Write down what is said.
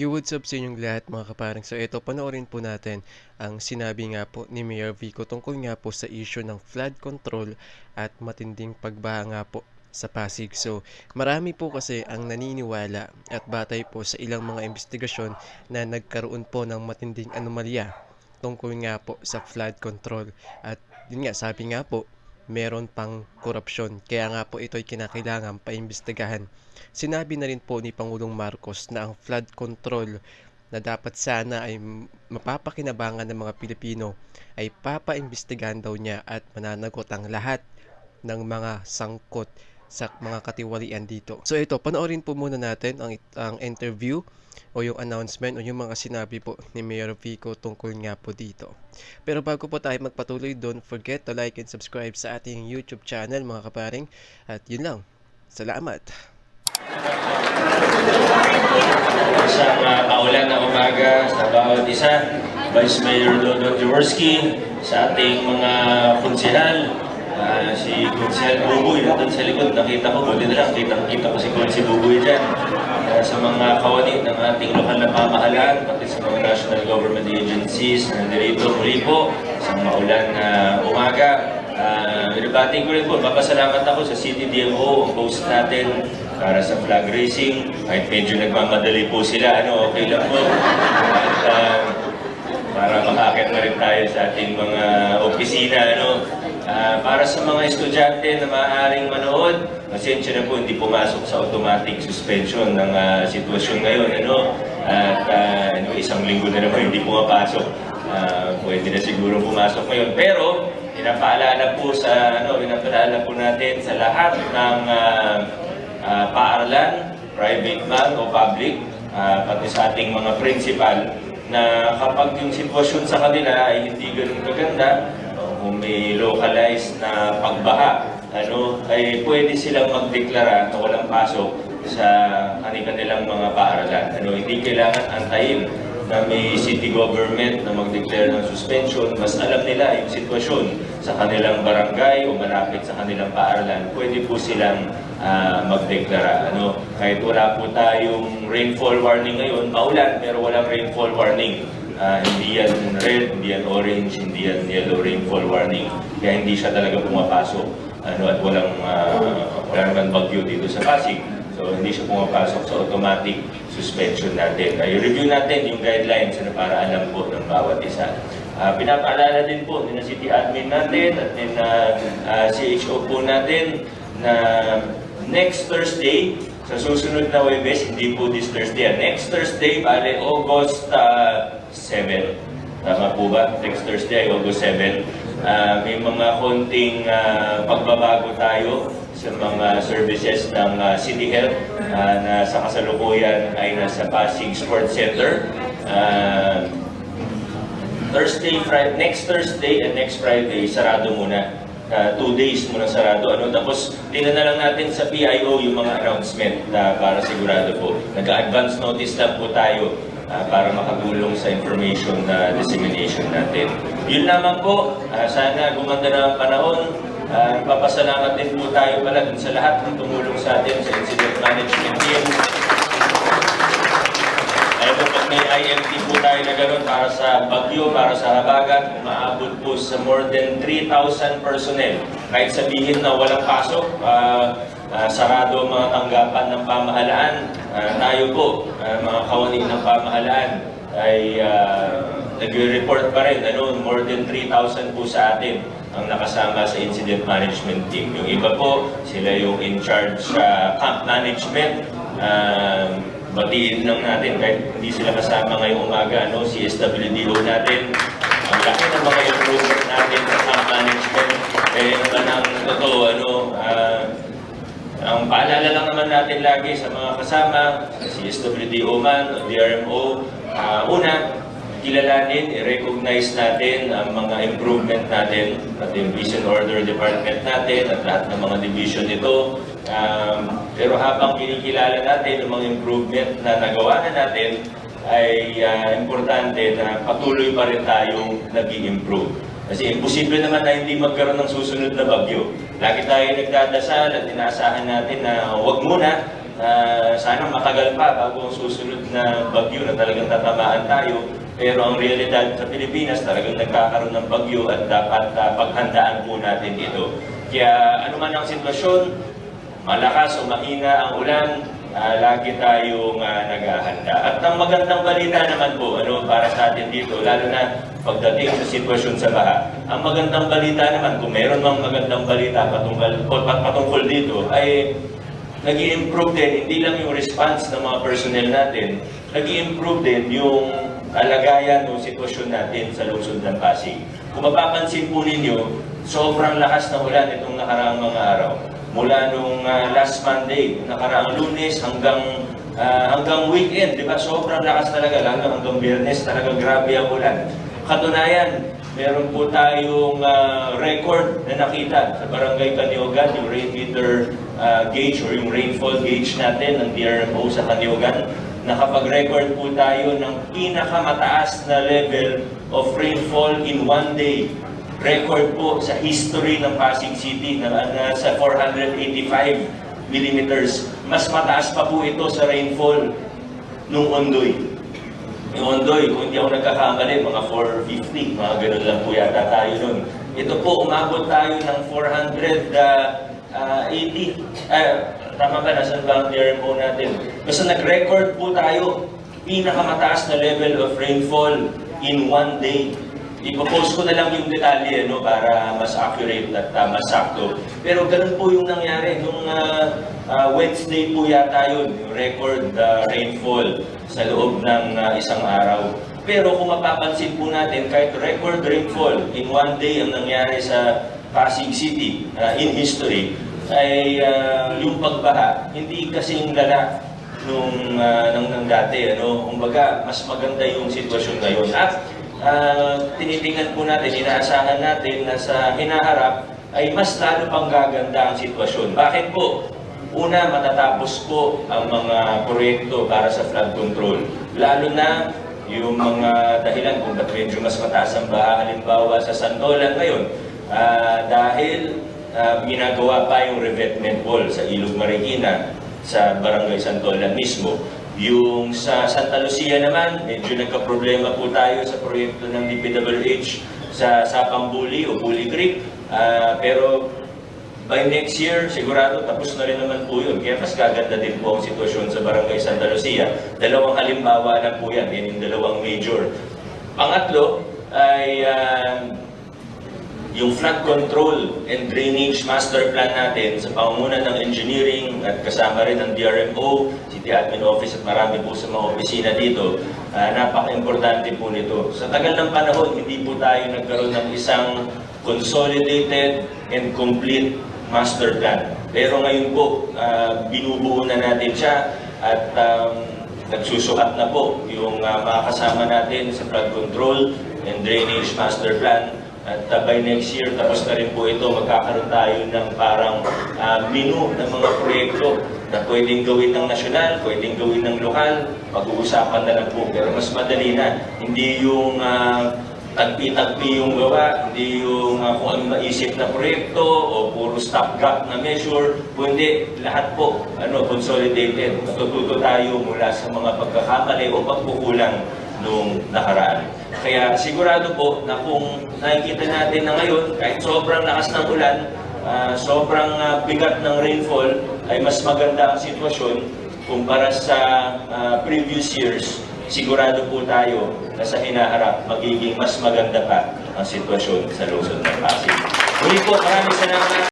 You what's up sa inyong lahat mga kaparing. So ito, panoorin po natin ang sinabi nga po ni Mayor Vico tungkol nga po sa issue ng flood control at matinding pagbaha nga po sa Pasig. So marami po kasi ang naniniwala at batay po sa ilang mga investigasyon na nagkaroon po ng matinding anomalya tungkol nga po sa flood control. At yun nga, sabi nga po, meron pang korupsyon. Kaya nga po ito'y kinakailangan paimbestigahan. Sinabi na rin po ni Pangulong Marcos na ang flood control na dapat sana ay mapapakinabangan ng mga Pilipino ay papaimbestigahan daw niya at mananagot ang lahat ng mga sangkot sa mga katiwalian dito. So ito, panoorin po muna natin ang, ang interview o yung announcement o yung mga sinabi po ni Mayor Vico tungkol nga po dito. Pero bago po tayo magpatuloy, don't forget to like and subscribe sa ating YouTube channel mga kaparing. At yun lang. Salamat! Isang uh, maulan na umaga sa bawat isa. Vice Mayor Dodon Jaworski, sa ating mga konsehal, ah, si Konsehal Buboy na doon sa likod, nakita ko, buti na lang, kitang-kita ko si Konsi Buboy dyan. Ah, sa mga kawani ng ating lokal na pamahalaan, pati sa mga national government agencies, nandito muli po, sa maulan na umaga. Uh, Binabati ko rin po, papasalamat ako sa CTDMO, ang post natin para sa flag racing. Kahit medyo nagmamadali po sila, ano, okay lang po. At ah, para makakit na rin tayo sa ating mga opisina, ano. Ah, para sa mga estudyante na maaaring manood, pasensya na po, hindi pumasok sa automatic suspension ng ah, sitwasyon ngayon, ano. At ah, ano, isang linggo na naman hindi pumapasok. Ah, pwede na siguro pumasok ngayon. Pero, pinapaalala po sa, ano, pinapaalala po natin sa lahat ng ah, ah, paaralan, private man o public, ah, pati sa ating mga principal, na kapag yung sitwasyon sa kanila ay hindi ganun kaganda, kung may localized na pagbaha, ano, ay pwede silang magdeklara na walang pasok sa kanilang mga paaralan. Ano, hindi kailangan antayin na may city government na mag-declare ng suspension, mas alam nila yung sitwasyon sa kanilang barangay o malapit sa kanilang paaralan, pwede po silang ah, magdeklara. Ano, kahit wala po tayong rainfall warning ngayon, maulan pero walang rainfall warning. Ah, hindi yan red, hindi yan orange, hindi yan yellow rainfall warning. Kaya hindi siya talaga pumapasok. Ano, at walang, ah, wala bagyo dito sa Pasig. So hindi siya pumapasok sa automatic suspension natin. Uh, i-review natin yung guidelines ano, para alam po ng bawat isa. Uh, pinapaalala din po din ng city admin natin at din na uh, CHO po natin na next Thursday, sa susunod na Webes, hindi po this Thursday, ah, next Thursday, bale August uh, 7. Tama po ba? Next Thursday ay August 7. Ah, may mga konting ah, pagbabago tayo sa mga services ng ah, City Health ah, na sa kasalukuyan ay nasa Pasig Sports Center. Ah, Thursday, Friday, next Thursday and next Friday, sarado muna. Uh, two days muna sarado. Ano, tapos, tingnan na lang natin sa PIO yung mga announcement na para sigurado po. Nag-advance notice lang po tayo ah, para makagulong sa information na dissemination natin. Yun lamang po, ah, sana gumanda na ang panahon. Uh, papasalamat din po tayo pala dun sa lahat ng tumulong sa atin sa incident management team. Alam mo, pag may IMT po tayo na gano'n para sa bagyo, para sa habagat, umaabot po sa more than 3,000 personnel. Kahit sabihin na walang pasok, ah, ah, sarado mga tanggapan ng pamahalaan, ah, tayo po, ah, mga kawani ng pamahalaan, ay uh, nagre-report pa rin, ano, more than 3,000 po sa atin ang nakasama sa incident management team. Yung iba po, sila yung in charge sa camp management, um, batiin lang natin kahit hindi sila kasama ngayong umaga, ano, si SWDO natin. Ang laki ng mga improvement natin sa camp management. Kaya naman ang totoo, ano, ah, ang paalala lang naman natin lagi sa mga kasama, si SWDO man, o DRMO, ah, una, kilalanin, i-recognize natin ang mga improvement natin at yung Vision Order Department natin at lahat ng mga division nito. Um, pero habang kinikilala natin ang mga improvement na nagawa na natin, ay ah, importante na patuloy pa rin tayong nag improve Kasi imposible naman na hindi magkaroon ng susunod na bagyo. Lagi tayo nagdadasal at inaasahan natin na huwag muna Ah, sana matagal pa bago ang susunod na bagyo na talagang tatamaan tayo. Pero ang realidad sa Pilipinas talagang nagkakaroon ng bagyo at dapat ah, paghandaan po natin ito. Kaya ano man ang sitwasyon, malakas o mahina ang ulan, ah, lagi tayong ah, naghahanda. At ang magandang balita naman po, ano, para sa atin dito, lalo na pagdating sa sitwasyon sa baha, ang magandang balita naman, kung meron mang magandang balita patungkol, pat- patungkol dito, ay nag improve din, hindi lang yung response ng mga personnel natin, nag improve din yung kalagayan o sitwasyon natin sa lungsod ng Pasig. Kung mapapansin po ninyo, sobrang lakas ng ulan itong nakaraang mga araw. Mula nung ah, last Monday, nakaraang lunes hanggang ah, hanggang weekend, di ba? Sobrang lakas talaga, lalo hanggang biyernes, talaga grabe ang ulan. Katunayan, meron po tayong ah, record na nakita sa Barangay Kaniogan, yung rain meter ah, gauge or yung rainfall gauge natin ng DRMO sa Kaniogan. Nakapag-record po tayo ng pinakamataas na level of rainfall in one day. Record po sa history ng Pasig City na nasa 485 millimeters. Mas mataas pa po ito sa rainfall nung Ondoy. Yung Ondoy, kung hindi ako nagkakamali, mga 450, mga ganun lang po yata tayo nun. Ito po, umabot tayo ng 480. Ah, tama ba? Nasaan ba ang DRMO natin? Basta nag-record po tayo, pinakamataas na level of rainfall in one day. Ipopost ko na lang yung detalye no, para mas accurate at uh, mas sakto. Pero ganun po yung nangyari. Nung ah, ah, Wednesday po yata yun, yung record ah, rainfall sa loob ng ah, isang araw. Pero kung mapapansin po natin, kahit record rainfall in one day ang nangyari sa Pasig City ah, in history, ay ah, yung pagbaha, hindi kasing lala nung, ah, nung, nung dati. Ano? Kumbaga, mas maganda yung sitwasyon ngayon. At ah, tinitingnan po natin, inaasahan natin na sa hinaharap ay mas lalo pang gaganda ang sitwasyon. Bakit po? Una, matatapos po ang mga proyekto para sa flood control. Lalo na yung mga dahilan kung ba't medyo mas mataas ang baha, halimbawa sa Santolan ngayon, ah, dahil ah, ginagawa pa yung revetment wall sa Ilog Marikina sa Barangay Santolan mismo. Yung sa Santa Lucia naman, medyo nagka-problema po tayo sa proyekto ng DPWH sa Sapang Buli o Buli Creek. Ah, pero by next year, sigurado tapos na rin naman po yun. Kaya mas gaganda din po ang sitwasyon sa Barangay Santa Lucia. Dalawang halimbawa na po yan, yan yung dalawang major. Pangatlo ay ah, yung flood control and drainage master plan natin sa pangunguna ng engineering at kasama rin ng DRMO, City Admin Office at marami po sa mga opisina dito, ah, napaka-importante po nito. Sa tagal ng panahon, hindi po tayo nagkaroon ng isang consolidated and complete master plan. Pero ngayon po, ah, binubuo na natin siya at um, nagsusukat na po yung ah, mga kasama natin sa flood control and drainage master plan. At uh, by next year, tapos na rin po ito, magkakaroon tayo ng parang uh, menu ng mga proyekto na pwedeng gawin ng nasyonal, pwedeng gawin ng lokal, pag-uusapan na lang po. Pero mas madali na, hindi yung uh, tagpi-tagpi yung gawa, hindi yung uh, kung ano maisip na proyekto o puro stopgap na measure, kundi lahat po ano, consolidated. Natututo tayo mula sa mga pagkakamali o pagkukulang nung nakaraan. Kaya sigurado po na kung nakikita natin na ngayon, kahit sobrang lakas ng ulan, ah, sobrang ah, bigat ng rainfall, ay mas maganda ang sitwasyon kumpara sa ah, previous years. Sigurado po tayo na sa hinaharap magiging mas maganda pa ang sitwasyon sa lungsod ng Pasig. Muli po, maraming salamat.